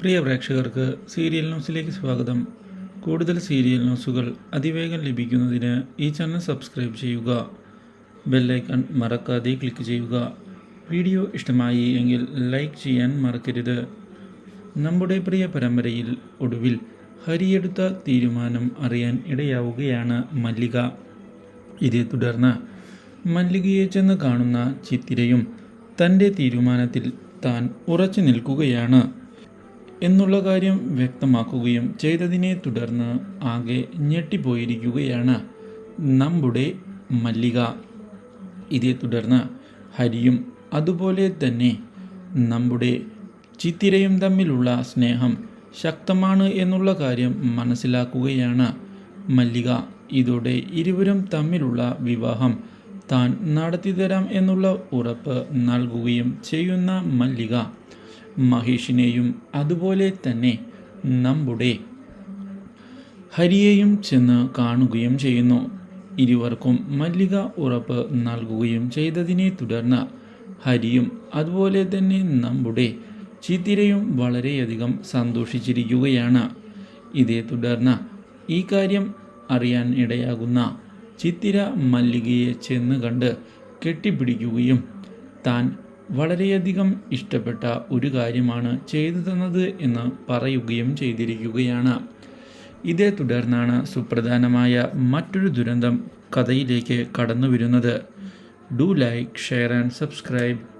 പ്രിയ പ്രേക്ഷകർക്ക് സീരിയൽ ന്യൂസിലേക്ക് സ്വാഗതം. കൂടുതൽ സീരിയൽ ന്യൂസുകൾ അതിവേഗം ലഭിക്കുന്നതിന് ഈ ചാനൽ സബ്സ്ക്രൈബ് ചെയ്യുക. ബെല്ലൈക്കൺ മറക്കാതെ ക്ലിക്ക് ചെയ്യുക. വീഡിയോ ഇഷ്ടമായി എങ്കിൽ ലൈക്ക് ചെയ്യാൻ മറക്കരുത്. നമ്മുടെ പ്രിയ പരമ്പരയിൽ ഒടുവിൽ ഹരിയെടുത്ത തീരുമാനം അറിയാൻ ഇടയാവുകയാണ് മല്ലിക. ഇതേ തുടർന്ന് മല്ലികയെ ചെന്ന് കാണുന്ന ചിത്തിരയും തന്റെ തീരുമാനത്തിൽ താൻ ഉറച്ചു നിൽക്കുകയാണ്. എന്നുള്ള കാര്യം വ്യക്തമാക്കുകയും ചെയ്തതിനെ തുടർന്ന് ആകെ ഞെട്ടിപ്പോയിരിക്കുകയാണ്. നമ്മുടെ മല്ലിക. ഇതേ തുടർന്ന് ഹരിയും അതുപോലെ തന്നെ നമ്മുടെ ചിത്തിരയും തമ്മിലുള്ള സ്നേഹം ശക്തമാണ് എന്നുള്ള കാര്യം മനസ്സിലാക്കുകയാണ്. മല്ലിക ഇതോടെ ഇരുവരും തമ്മിലുള്ള വിവാഹം താൻ നടത്തിത്തരാം എന്നുള്ള ഉറപ്പ് നൽകുകയും ചെയ്യുന്ന മല്ലിക. മഹേഷിനെയും അതുപോലെ തന്നെ നമ്മുടെ ഹരിയെയും ചെന്ന് കാണുകയും ചെയ്യുന്നു. ഇരുവർക്കും മല്ലിക ഉറപ്പ് നൽകുകയും ചെയ്തതിനെ തുടർന്ന് ഹരിയും അതുപോലെ തന്നെ നമ്മുടെ ചിത്തിരയും വളരെയധികം സന്തോഷിച്ചിരിക്കുകയാണ്. ഇതേ തുടർന്ന് ഈ കാര്യം അറിയാൻ ഇടയാകുന്ന ചിത്തിര മല്ലികയെ ചെന്ന് കണ്ട് കെട്ടിപ്പിടിക്കുകയും താൻ വളരെയധികം ഇഷ്ടപ്പെട്ട ഒരു കാര്യമാണ് ചെയ്തു തന്നത് എന്ന് പറയുകയും ചെയ്തിരിക്കുകയാണ്. ഇതേ തുടർന്നാണ് സുപ്രധാനമായ മറ്റൊരു ദുരന്തം കഥയിലേക്ക് കടന്നു വരുന്നത് do like share and subscribe.